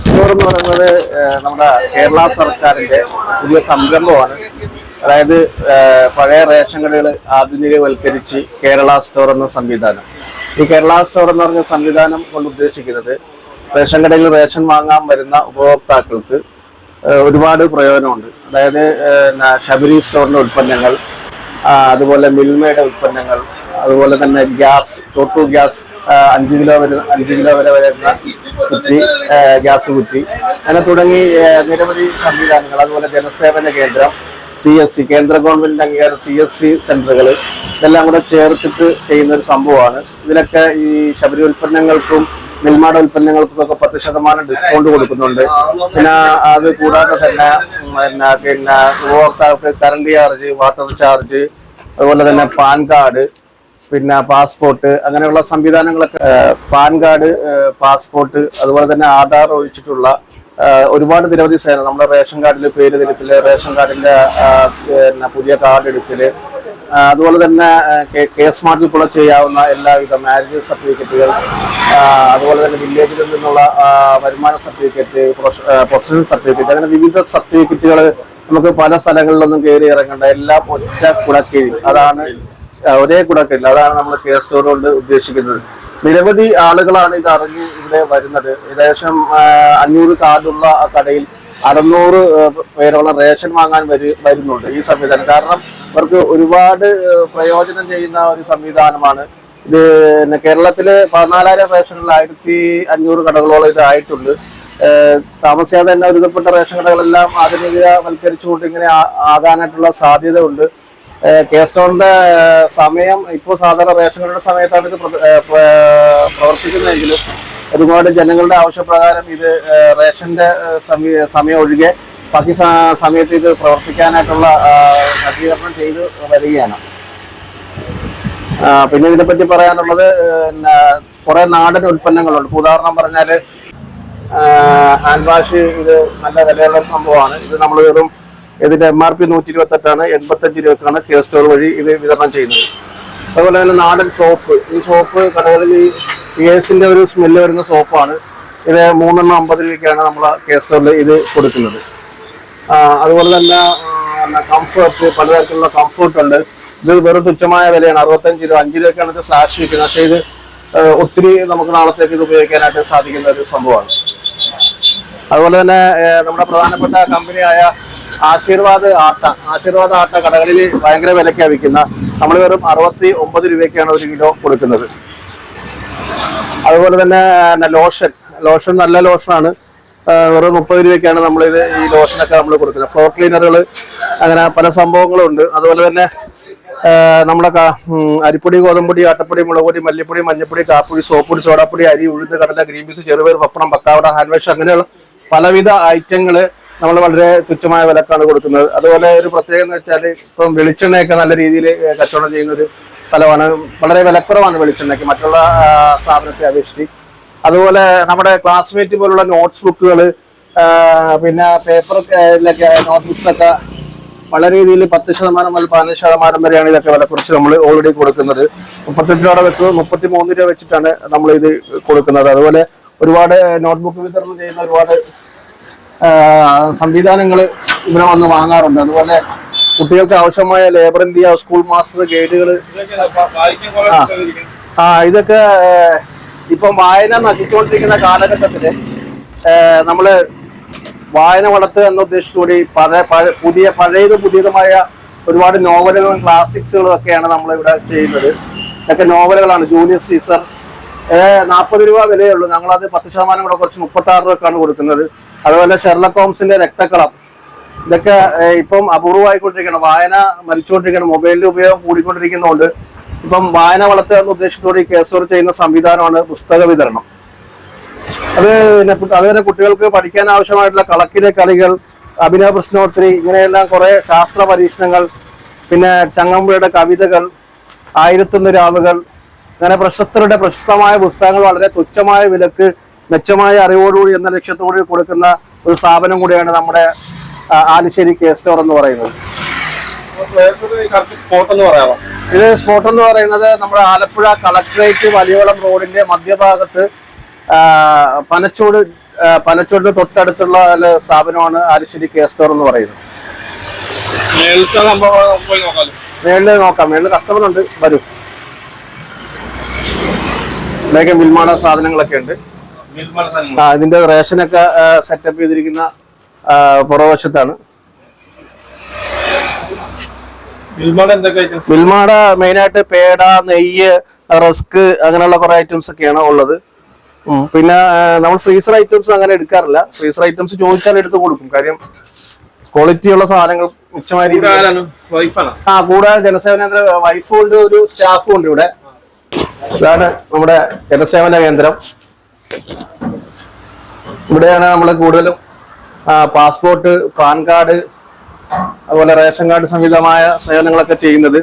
Store എന്ന് പറയുന്നത് നമ്മുടെ കേരള സർക്കാരിന്റെ പുതിയ സംരംഭമാണ്. അതായത് പഴയ റേഷൻ കടകൾ ആധുനികവൽക്കരിച്ച് കേരള സ്റ്റോർ എന്ന സംവിധാനം. ഈ കേരള സ്റ്റോർ എന്ന് പറഞ്ഞ സംവിധാനം കൊണ്ട് ഉദ്ദേശിക്കുന്നത് റേഷൻ കടയിൽ റേഷൻ വാങ്ങാൻ വരുന്ന ഉപഭോക്താക്കൾക്ക് ഒരുപാട് പ്രയോജനമുണ്ട്. അതായത് ശബരി സ്റ്റോറിന്റെ ഉൽപ്പന്നങ്ങൾ അതുപോലെ മിൽമയുടെ ഉൽപ്പന്നങ്ങൾ അതുപോലെ തന്നെ ഗ്യാസ് ചോട്ടു ഗ്യാസ് അഞ്ച് കിലോ വരെ അഞ്ച് കിലോ വരെ വരുന്ന കുറ്റി ഗ്യാസ് കുറ്റി അങ്ങനെ തുടങ്ങി നിരവധി സംവിധാനങ്ങൾ അതുപോലെ ജനസേവന കേന്ദ്രം സി എസ് സി കേന്ദ്ര ഗവൺമെന്റിന്റെ അംഗീകാരം സി എസ് സി സെന്ററുകൾ ഇതെല്ലാം കൂടെ ചേർത്തിട്ട് ചെയ്യുന്ന ഒരു സംഭവമാണ്. ഇതിലൊക്കെ ഈ ശബരി ഉൽപ്പന്നങ്ങൾക്കും നെൽമാട ഉൽപ്പന്നങ്ങൾക്കും ഒക്കെ പത്ത് ശതമാനം ഡിസ്കൗണ്ട് കൊടുക്കുന്നുണ്ട്. പിന്നെ അത് കൂടാതെ തന്നെ പിന്നെ പിന്നെ ഉപഭോക്താക്കൾക്ക് കറണ്ട് ചാർജ് വാട്ടർ ചാർജ് അതുപോലെ തന്നെ പാൻ കാർഡ് പിന്നെ പാസ്പോർട്ട് അങ്ങനെയുള്ള സംവിധാനങ്ങളൊക്കെ പാൻ കാർഡ് പാസ്പോർട്ട് അതുപോലെ തന്നെ ആധാർ ഒഴിച്ചിട്ടുള്ള ഒരുപാട് നിരവധി സേവനം. നമ്മുടെ റേഷൻ കാർഡിൽ പേര് തിരുത്തൽ റേഷൻ കാർഡിന്റെ പിന്നെ പുതിയ കാർഡ് എടുക്കൽ അതുപോലെ തന്നെ കെ- സ്മാർട്ടിൽ കൂടെ ചെയ്യാവുന്ന എല്ലാവിധ മാരേജ് സർട്ടിഫിക്കറ്റുകൾ അതുപോലെ തന്നെ വില്ലേജിൽ നിന്നുള്ള വരുമാന സർട്ടിഫിക്കറ്റ് പ്രൊഫഷണൽ സർട്ടിഫിക്കറ്റ് അങ്ങനെ വിവിധ സർട്ടിഫിക്കറ്റുകൾ നമുക്ക് പല സ്ഥലങ്ങളിലൊന്നും കയറി ഇറങ്ങേണ്ട എല്ലാം ഒറ്റ കുടക്കീഴിൽ. അതാണ് ഒരേ കുടക്കീഴിൽ അതാണ് നമ്മൾ കെ സ്റ്റോർ കൊണ്ട് ഉദ്ദേശിക്കുന്നത്. നിരവധി ആളുകളാണ് ഇത് അറിഞ്ഞ് ഇവിടെ വരുന്നത്. ഏകദേശം അഞ്ഞൂറ് കാർഡുള്ള കടയിൽ അറുന്നൂറ് പേരോളം റേഷൻ വാങ്ങാൻ വരു വരുന്നുണ്ട് ഈ സംവിധാനം. കാരണം അവർക്ക് ഒരുപാട് പ്രയോജനം ചെയ്യുന്ന ഒരു സംവിധാനമാണ്. ഇത് കേരളത്തിലെ പതിനാലായിരം റേഷനിൽ ആയിരത്തി അഞ്ഞൂറ് കടകളോളം ഇത് ആയിട്ടുണ്ട്. താമസിയാതെ തന്നെ ഒരുവിധപ്പെട്ട റേഷൻ കടകളെല്ലാം ആധുനികവൽക്കരിച്ചുകൊണ്ട് ഇങ്ങനെ ആകാനായിട്ടുള്ള സാധ്യത ഉണ്ട് ഏഹ്, കെ സ്റ്റോറിന്റെ സമയം ഇപ്പോൾ സാധാരണ റേഷൻ കടയുടെ സമയത്താണ് ഇത് പ്രവർത്തിക്കുന്നതെങ്കിലും ഒരുപാട് ജനങ്ങളുടെ ആവശ്യപ്രകാരം ഇത് റേഷന്റെ സമയ- ഒഴികെ ബാക്കി സമയത്ത് ഇത് പ്രവർത്തിക്കാനായിട്ടുള്ള സജ്ജീകരണം ചെയ്ത് വരികയാണ്. പിന്നെ ഇതിനെപ്പറ്റി പറയാനുള്ളത് കുറെ നാടൻ ഉൽപ്പന്നങ്ങളുണ്ട്. ഉദാഹരണം പറഞ്ഞാൽ ഹാൻഡ് വാഷ് ഇത് നല്ല വിലയുള്ള സംഭവമാണ്. ഇത് നമ്മൾ വെറും ഇതിന്റെ എം ആർ പി നൂറ്റി ഇരുപത്തെട്ടാണ് എൺപത്തഞ്ച് രൂപക്കാണ് കെ സ്റ്റോർ വഴി ഇത് വിതരണം ചെയ്യുന്നത്. അതുപോലെ തന്നെ നാടൻ സോപ്പ്. ഈ സോപ്പ് കടകളിൽ ഈ പിയേഴ്സിന്റെ ഒരു സ്മെല്ല് വരുന്ന സോപ്പാണ്. ഇത് മൂന്നെണ്ണം അമ്പത് രൂപയ്ക്കാണ് നമ്മൾ കെ സ്റ്റോറിൽ ഇത് കൊടുക്കുന്നത്. അതുപോലെ തന്നെ കംഫർട്ട് പലതരത്തിലുള്ള കംഫർട്ട് ഉണ്ട്. ഇത് വെറും തുച്ഛമായ വിലയാണ്. അറുപത്തഞ്ച് രൂപ അഞ്ച് രൂപയ്ക്കാണ് ഇത് ഫ്ലാഷ് വിൽക്കുന്നത്. പക്ഷേ ഇത് ഒത്തിരി നമുക്ക് നാളത്തേക്ക് ഇത് ഉപയോഗിക്കാനായിട്ട് സാധിക്കുന്ന ഒരു സംഭവമാണ്. അതുപോലെ തന്നെ നമ്മുടെ പ്രധാനപ്പെട്ട കമ്പനിയായ ആശീർവാദ് ആട്ട ആശീർവാദ് ആട്ട കടകളിൽ ഭയങ്കര വിലക്കാണ് വിൽക്കുന്ന. നമ്മൾ വെറും അറുപത്തി ഒമ്പത് രൂപയ്ക്കാണ് ഒരു കിലോ കൊടുക്കുന്നത്. അതുപോലെ തന്നെ ലോഷൻ. ലോഷൻ നല്ല ലോഷനാണ്. വെറും മുപ്പത് രൂപയ്ക്കാണ് നമ്മളിത് ഈ ലോഷനൊക്കെ നമ്മൾ കൊടുക്കുന്നത്. ഫ്ലോർ ക്ലീനറുകൾ അങ്ങനെ പല സംഭവങ്ങളും ഉണ്ട് അതുപോലെ തന്നെ നമ്മുടെ അരിപ്പൊടി ഗോതമ്പൊടി ആട്ടപ്പൊടി മുളകുപൊടി മല്ലിപ്പൊടി മഞ്ഞപ്പൊടി കാപ്പൊടി സോപ്പൊടി സോഡാപ്പൊടി അരി ഉഴുന്ന് കടല ഗ്രീൻ പീസ് ചെറുപയർ പപ്പടം പക്കാവട ഹാൻഡ് വാഷ് അങ്ങനെയുള്ള പലവിധ ഐറ്റങ്ങൾ നമ്മൾ വളരെ തുച്ഛമായ വിലക്കാണ് കൊടുക്കുന്നത്. അതുപോലെ ഒരു പ്രത്യേകത എന്ന് വെച്ചാൽ ഇപ്പം വെളിച്ചെണ്ണയൊക്കെ നല്ല രീതിയിൽ കച്ചവടം ചെയ്യുന്ന ഒരു സ്ഥലമാണ്. വളരെ വിലക്കുറവാണ് വെളിച്ചെണ്ണയ്ക്ക് മറ്റുള്ള സ്ഥാപനത്തെ അപേക്ഷിച്ച്. അതുപോലെ നമ്മുടെ ക്ലാസ്മേറ്റ് പോലുള്ള നോട്ട്സ് ബുക്കുകൾ പിന്നെ പേപ്പർ നോട്ട് ഒക്കെ വളരെ രീതിയിൽ പത്ത് ശതമാനം മുതൽ പതിനഞ്ച് ശതമാനം വരെയാണ് ഇതൊക്കെ വില കുറച്ച് നമ്മൾ ഓൾറെഡി കൊടുക്കുന്നത്. മുപ്പത്തെട്ട് രൂപ വെച്ച് മുപ്പത്തി മൂന്ന് രൂപ വെച്ചിട്ടാണ് നമ്മൾ ഇത് കൊടുക്കുന്നത്. അതുപോലെ ഒരുപാട് നോട്ട്ബുക്ക് വിതരണം ചെയ്യുന്ന ഒരുപാട് സംവിധാനങ്ങൾ ഇവിടെ വന്ന് വാങ്ങാറുണ്ട്. അതുപോലെ കുട്ടികൾക്ക് ആവശ്യമായ ലേബർ ഇന്ത്യ സ്കൂൾ മാസ്റ്റർ ഗൈഡുകൾ ആ ഇതൊക്കെ ഇപ്പം വായന നശിച്ചുകൊണ്ടിരിക്കുന്ന കാലഘട്ടത്തിൽ നമ്മൾ വായന വളർത്തുക എന്ന ഉദ്ദേശത്തോടെ പഴയ പഴ- പുതിയ പഴയതും പുതിയതുമായ ഒരുപാട് നോവലുകളും ക്ലാസിക്സുകളും ഒക്കെയാണ് നമ്മൾ ഇവിടെ ചെയ്യുന്നത്. ഇതൊക്കെ നോവലുകളാണ്. Julius Caesar. നാൽപ്പത് രൂപ വിലയുള്ളൂ ഞങ്ങളത് പത്ത് ശതമാനം കൂടെ കുറച്ച് മുപ്പത്തി ആറ് രൂപക്കാണ് കൊടുക്കുന്നത്. അതുപോലെ ഷെർലക് ഹോംസിന്റെ രക്തക്കളം. ഇതൊക്കെ ഇപ്പം അപൂർവമായിക്കൊണ്ടിരിക്കണം വായന മരിച്ചുകൊണ്ടിരിക്കണം മൊബൈലിന്റെ ഉപയോഗം കൂടിക്കൊണ്ടിരിക്കുന്നതുകൊണ്ട് ഇപ്പം വായന വളർത്തുക എന്ന ഉദ്ദേശത്തോടെ ഈ കേസോർ ചെയ്യുന്ന സംവിധാനമാണ് പുസ്തക വിതരണം. അത് പിന്നെ അതുപോലെ കുട്ടികൾക്ക് പഠിക്കാൻ ആവശ്യമായിട്ടുള്ള കളക്കിലെ കളികൾ അഭിനയ പ്രശ്നോത്തരി ഇങ്ങനെയെല്ലാം കുറെ ശാസ്ത്ര പരീക്ഷണങ്ങൾ പിന്നെ ചങ്ങമ്പുഴയുടെ കവിതകൾ ആയിരത്തൊന്ന് രാവുകൾ അങ്ങനെ പ്രശസ്തരുടെ പ്രശസ്തമായ പുസ്തകങ്ങൾ വളരെ തുച്ഛമായ വിലക്ക് മെച്ചമായ അറിവോടുകൂടി എന്ന ലക്ഷ്യത്തോടെ കൊടുക്കുന്ന ഒരു സ്ഥാപനം കൂടിയാണ് നമ്മുടെ ആലിശ്ശേരി കെ സ്റ്റോർ എന്ന് പറയുന്നത്. ഇത് സ്പോട്ട് എന്ന് പറയുന്നത് നമ്മുടെ ആലപ്പുഴ കളക്ടറേറ്റ് വലിയോളം റോഡിന്റെ മധ്യഭാഗത്ത് പനച്ചോട് പനച്ചോടിന് തൊട്ടടുത്തുള്ള സ്ഥാപനമാണ് ആലിശ്ശേരി കെ സ്റ്റോർ എന്ന് പറയുന്നത്. മേളിൽ നോക്കാം. മേളിൽ കസ്റ്റമർ ഉണ്ട്. വരും. ഇവിടെയൊക്കെ മിൽമാണ സാധനങ്ങളൊക്കെ ഉണ്ട്. ആ ഇതിന്റെ റേഷനൊക്കെ സെറ്റപ്പ് ചെയ്തിരിക്കുന്ന പുറവശത്താണ് മിൽമാട മെയിനായിട്ട് പേട നെയ്യ് റസ്ക് അങ്ങനെയുള്ള കുറെ ഐറ്റംസ് ഒക്കെയാണ് ഉള്ളത്. പിന്നെ നമ്മൾ ഫ്രീസർ ഐറ്റംസ് അങ്ങനെ എടുക്കാറില്ല. ഫ്രീസർ ഐറ്റംസ് ചോദിച്ചാൽ എടുത്ത് കൊടുക്കും. കാര്യം ക്വാളിറ്റി ഉള്ള സാധനങ്ങൾ മിച്ചമായ ആ കൂടാതെ ജനസേവന കേന്ദ്ര വൈഫുണ്ട് ഒരു സ്റ്റാഫും ഉണ്ട് ഇവിടെ. ഇതാണ് നമ്മുടെ ജനസേവന കേന്ദ്രം. ഇവിടെയാണ് നമ്മൾ കൂടുതലും പാസ്പോർട്ട് പാൻ കാർഡ് അതുപോലെ റേഷൻ കാർഡ് സംബന്ധമായ സേവനങ്ങളൊക്കെ ചെയ്യുന്നത്.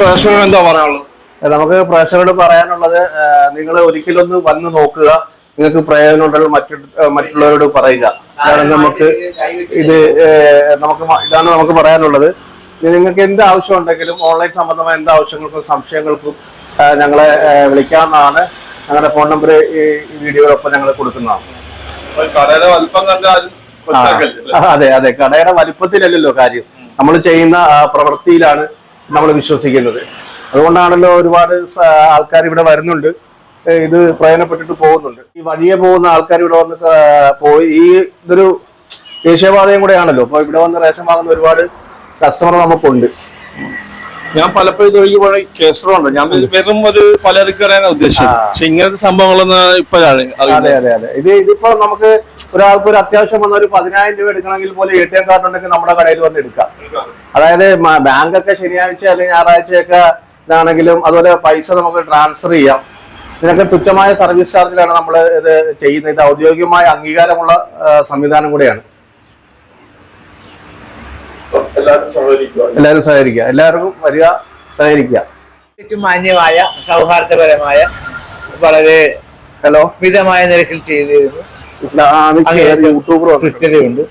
പ്രേക്ഷകർ എന്താ പറയാനുള്ളത്? നമുക്ക് പ്രേക്ഷകരോട് പറയാനുള്ളത് നിങ്ങൾ ഒരിക്കലൊന്ന് വന്ന് നോക്കുക. നിങ്ങൾക്ക് പ്രയോജനമുണ്ടെങ്കിൽ മറ്റു മറ്റുള്ളവരോട് പറയുക. കാരണം നമുക്ക് ഇത് നമുക്ക് ഇതാണ് നമുക്ക് പറയാനുള്ളത്. നിങ്ങൾക്ക് എന്ത് ആവശ്യം ഉണ്ടെങ്കിലും ഓൺലൈൻ സംബന്ധമായ എന്ത് ആവശ്യങ്ങൾക്കും സംശയങ്ങൾക്കും ഞങ്ങളെ വിളിക്കാവുന്നതാണ്. ഞങ്ങളുടെ ഫോൺ നമ്പർ ഈ വീഡിയോടൊപ്പം ഞങ്ങൾ കൊടുക്കുന്നതാണ്. അതെ അതെ. കടയുടെ വലിപ്പത്തിലല്ലല്ലോ കാര്യം. നമ്മൾ ചെയ്യുന്ന പ്രവൃത്തിയിലാണ് നമ്മൾ വിശ്വസിക്കുന്നത്. അതുകൊണ്ടാണല്ലോ ഒരുപാട് ആൾക്കാർ ഇവിടെ വരുന്നുണ്ട്. ഇത് പ്രയോജനപ്പെട്ടിട്ട് പോകുന്നുണ്ട്. ഈ വഴിയെ പോകുന്ന ആൾക്കാർ ഇവിടെ വന്ന് പോയി ഈ ഇതൊരു ദേശീയപാതയും കൂടെയാണല്ലോ അപ്പൊ ഇവിടെ വന്ന് റേഷൻ വാങ്ങുന്ന ഒരുപാട് കസ്റ്റമർ നമുക്കുണ്ട്. ഞാൻ പലപ്പോഴും ഇത് ഒഴുകി പോയ കേസറുണ്ട് ഞാൻ വെറും ഒരു പലചരക്കറിയാണ് ഉദ്ദേശിച്ചത്. പക്ഷെ ഇങ്ങനത്തെ സംഭവങ്ങളൊന്നും ഇപ്പോഴാണ് അതെ അതെ അതെ. ഇത് ഇതിപ്പോ നമുക്ക് ഒരാൾക്ക് ഒരു അത്യാവശ്യം വന്ന ഒരു പതിനായിരം രൂപ എടുക്കണമെങ്കിൽ പോലും എ ടി എം കാർഡ് ഉണ്ടെങ്കിൽ നമ്മുടെ കടയിൽ വന്ന് എടുക്കാം. അതായത് ബാങ്കൊക്കെ ശനിയാഴ്ച അല്ലെങ്കിൽ ഞായറാഴ്ചയൊക്കെ ഇതാണെങ്കിലും അതുപോലെ പൈസ നമുക്ക് ട്രാൻസ്ഫർ ചെയ്യാം. ഇതിനൊക്കെ തുച്ഛമായ സർവീസ് ചാർജിലാണ് നമ്മൾ ഇത് ചെയ്യുന്നത്. ഇത് ഔദ്യോഗികമായ അംഗീകാരമുള്ള സംവിധാനം കൂടെയാണ്. എല്ലാവരും സഹകരിക്കുക. എല്ലാവർക്കും വരിക സഹകരിക്കുക. തികച്ചും മാന്യമായ സൗഹാർദ്ദപരമായ വളരെ ഹലോ? മിതമായ നിരക്കിൽ ചെയ്തിരുന്നു. ഇസ്ലാമിക് യൂട്യൂബർ വന്നിട്ടുണ്ട്. കൃത്യതയുണ്ട്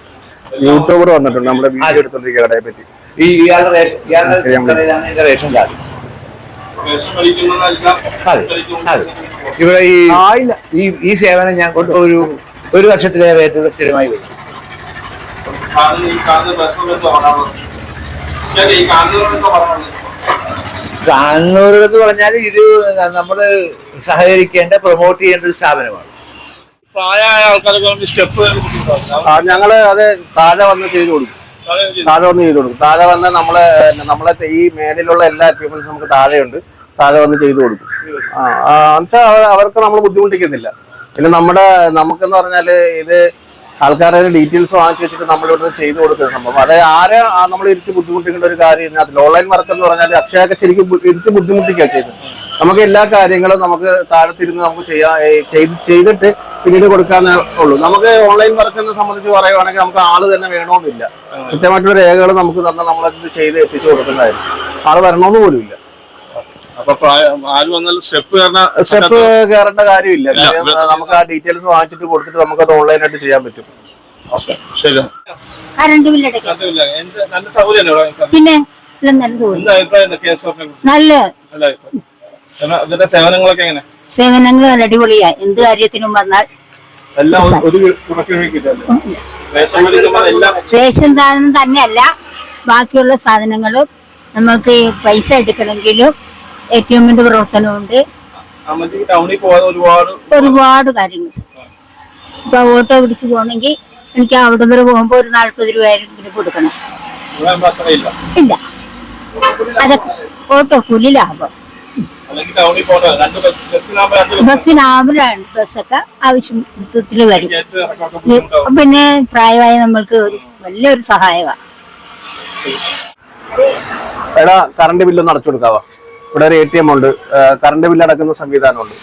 യൂട്യൂബർ വന്നിട്ടുണ്ട്. നമ്മുടെ വീഡിയോ എടുത്തോണ്ടിരിക്കുക കടയെ പറ്റി. ഈ ഇയാളുടെ റേഷൻ ഇയാളുടെ റേഷൻ കാർഡ്. അതെ അതെ. ഇവിടെ ഈ ഈ ഈ സേവനം ഞാൻ കൊണ്ട് ഒരു ഒരു വർഷത്തിലേറെ ആയിട്ട് സ്ഥിരമായി വരും. കാണുന്ന ഈ കാണുന്ന റേഷൻ എന്താ പറയാനുള്ളത് ഞാൻ ഈ കാണുന്നവരോട് എന്താ പറയാനുള്ളത് പറഞ്ഞാൽ ഇത് നമ്മൾ സഹകരിക്കേണ്ട പ്രൊമോട്ട് ചെയ്യേണ്ട ഒരു സ്ഥാപനമാണ്. പ്രായമായ ആൾക്കാരൊക്കെ സ്റ്റെപ്പ് ഞങ്ങൾ അത് താഴെ വന്ന് ചെയ്തു കൊടുക്കും. താഴെ വന്ന് ചെയ്തു കൊടുക്കും. താഴെ വന്ന് നമ്മളെ നമ്മളെ ഈ മേലിലുള്ള എല്ലാ എക്യുപ്മെന്റ്സും നമുക്ക് താഴെയുണ്ട്. താഴെ വന്ന് ചെയ്തു കൊടുക്കും. ആ ആ, എന്നുവെച്ചാ അവർക്ക് നമ്മൾ ബുദ്ധിമുട്ടിക്കുന്നില്ല. പിന്നെ നമ്മുടെ നമുക്കെന്ന് പറഞ്ഞാൽ ഇത് ആൾക്കാരുടെ ഡീറ്റെയിൽസ് വാങ്ങിച്ചു വെച്ചിട്ട് നമ്മളിവിടെ ചെയ്തു കൊടുക്കുന്ന സംഭവം. അത് ആരെ നമ്മൾ ഇരുത്തി ബുദ്ധിമുട്ടിക്കേണ്ട ഒരു കാര്യം അതിൽ ഓൺലൈൻ വർക്ക് എന്ന് പറഞ്ഞാൽ അക്ഷയൊക്കെ ശരിക്കും ഇരുത്തി ബുദ്ധിമുട്ടിക്കുക ചെയ്യുന്നത് നമുക്ക് എല്ലാ കാര്യങ്ങളും നമുക്ക് താഴത്തിരുന്ന് നമുക്ക് ചെയ്യാ ചെയ്ത് ചെയ്തിട്ട് പിന്നീട് കൊടുക്കാന്നേ ഉള്ളൂ. നമുക്ക് ഓൺലൈൻ വർക്കിനെ സംബന്ധിച്ച് പറയുവാണെങ്കിൽ നമുക്ക് ആൾ തന്നെ വേണമെന്നില്ല കൃത്യമായിട്ടുള്ള രേഖകൾ നമുക്ക് തന്നെ നമ്മളത് ചെയ്ത് എത്തിച്ചു കൊടുക്കുന്നതായിരുന്നു ആൾ വരണമെന്ന് പോലും ഇല്ല അപ്പൊ പ്രായം ആര് വന്നാലും സ്റ്റെപ്പ് കാരണം സ്റ്റെപ്പ് കയറേണ്ട കാര്യമില്ല. കാര്യം, നമുക്ക് ആ ഡീറ്റെയിൽസ് വാങ്ങിച്ചിട്ട് കൊടുത്തിട്ട് നമുക്ക് അത് ഓൺലൈൻ ഓൺലൈനായിട്ട് ചെയ്യാൻ പറ്റും. ഓക്കെ ശരി. കറണ്ട് നല്ല സൗകര്യം പിന്നെ നല്ല സേവനങ്ങളൊക്കെ എങ്ങനെ? സേവനങ്ങൾ നല്ല അടിപൊളിയാ. എന്ത് കാര്യത്തിനും വന്നാൽ റേഷൻ സാധനം തന്നെയല്ല. ബാക്കിയുള്ള സാധനങ്ങളും നമുക്ക് പൈസ എടുക്കണമെങ്കിലും എ ടി എമ്മിന്റെ പ്രവർത്തനമുണ്ട് ഒരുപാട് കാര്യങ്ങൾ. ഇപ്പൊ ഓട്ടോ പിടിച്ച് പോകണമെങ്കിൽ എനിക്ക് അവിടെ വരെ പോകുമ്പോ ഒരു നാല്പത് രൂപയെങ്കിലും കൊടുക്കണം. ഇല്ല. അതൊക്കെ ഓട്ടോ കൂലി ലാഭം. അല്ലെങ്കിൽ ടൗണിൽ പോകണ്ട രണ്ട് ബസ് ബസ്സിനാകുമ്പോൾ രണ്ട് ബസ് ബസ്സിനാവുമ്പോഴാണ് ബസ്സൊക്കെ ആവശ്യത്തിൽ വരും പിന്നെ പ്രായമായ നമ്മൾക്ക് ഒരു വലിയൊരു സഹായമാണ്. എടാ കറണ്ട് ബില്ലൊന്ന് അടച്ചു കൊടുക്കാവാ? ഇവിടെ ഒരു എ ടി എം ഉണ്ട്. കറണ്ട് ബില്ല് അടക്കുന്ന സംവിധാനമുണ്ട്.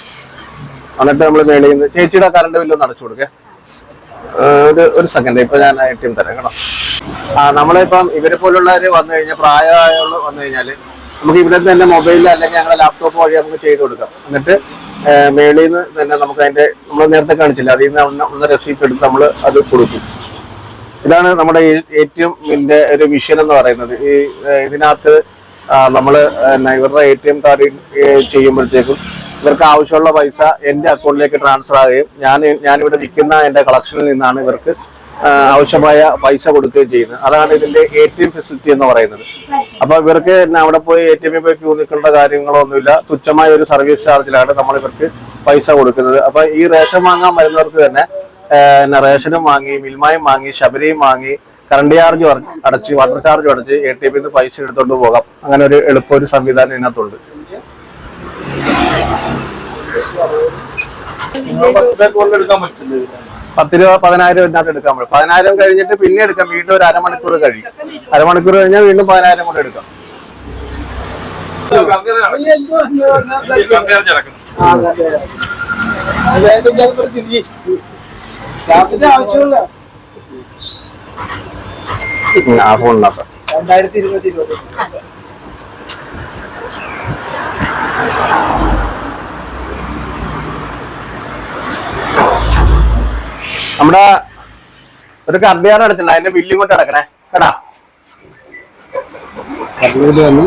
എന്നിട്ട് നമ്മൾ മേളിൽ നിന്ന് ചേച്ചിയുടെ കറണ്ട് ബില്ല് ഒന്ന് അടച്ചു കൊടുക്കേ. ഒരു ഒരു സെക്കൻഡ് ഇപ്പൊ ഞാൻ എ ടി എം തരാം കേട്ടോ. ആ നമ്മളിപ്പം ഇവരെ പോലുള്ളവര് വന്നു കഴിഞ്ഞാൽ പ്രായമായുള്ള വന്നു കഴിഞ്ഞാൽ നമുക്ക് ഇവിടെ തന്നെ മൊബൈലിൽ അല്ലെങ്കിൽ ഞങ്ങളുടെ ലാപ്ടോപ്പ് വഴി നമുക്ക് ചെയ്ത് കൊടുക്കാം. എന്നിട്ട് മേളിൽ നിന്ന് തന്നെ നമുക്ക് അതിന്റെ നമ്മൾ നേരത്തെ കാണിച്ചില്ല അതിൽ നിന്ന് ഒന്ന് റെസീപ്റ്റ് എടുത്ത് നമ്മൾ അത് കൊടുക്കും. ഇതാണ് നമ്മുടെ എ ടി എമ്മിന്റെ ഒരു മിഷൻ എന്ന് പറയുന്നത്. ഈ ഇതിനകത്ത് പിന്നെ ഇവരുടെ എ ടി എം കാർഡ് ചെയ്യുമ്പോഴത്തേക്കും ഇവർക്ക് ആവശ്യമുള്ള പൈസ എന്റെ അക്കൗണ്ടിലേക്ക് ട്രാൻസ്ഫർ ആകുകയും ഞാൻ ഞാനിവിടെ വിൽക്കുന്ന എന്റെ കളക്ഷനിൽ നിന്നാണ് ഇവർക്ക് ആവശ്യമായ പൈസ കൊടുക്കുകയും ചെയ്യുന്നത്. അതാണ് ഇതിന്റെ എ ടി എം ഫെസിലിറ്റി എന്ന് പറയുന്നത്. അപ്പൊ ഇവർക്ക് അവിടെ പോയി എ ടി എമ്മിൽ പോയി ക്യൂ നിൽക്കേണ്ട കാര്യങ്ങളൊന്നുമില്ല. തുച്ഛമായ ഒരു സർവീസ് ചാർജിലാണ് നമ്മൾ ഇവർക്ക് പൈസ കൊടുക്കുന്നത്. അപ്പൊ ഈ റേഷൻ വാങ്ങാൻ വരുന്നവർക്ക് തന്നെ റേഷനും വാങ്ങി മിൽമായും വാങ്ങി ശബരിയും വാങ്ങി കറണ്ട് ചാർജ് അടച്ച് വാട്ടർ ചാർജ് അടച്ച് എ ടി എമ്മിൽ നിന്ന് പൈസ എടുത്തോണ്ട് പോകാം. അങ്ങനെ ഒരു എളുപ്പ ഒരു സംവിധാനം ഇതിനകത്തുണ്ട്. പത്ത് രൂപ പതിനായിരം രൂപ ഇതിനകത്ത് എടുക്കാൻ പറ്റും പതിനായിരം കഴിഞ്ഞിട്ട് പിന്നെ എടുക്കാം. വീണ്ടും ഒരു അരമണിക്കൂർ കഴിയും. അരമണിക്കൂർ കഴിഞ്ഞാൽ വീണ്ടും പതിനായിരം കൊണ്ട് എടുക്കാം. ഉം, ആ ഫോണിനകത്ത് രണ്ടായിരത്തി ഇരുപത്തി ഇരുപത്തി നമ്മുടെ ഒരു കർബിയാർ അടച്ചിട്ടുണ്ട് അതിന്റെ ബില്ലും കൊണ്ട് അടക്കണേ. കേടാ. കർബിയിൽ വന്ന്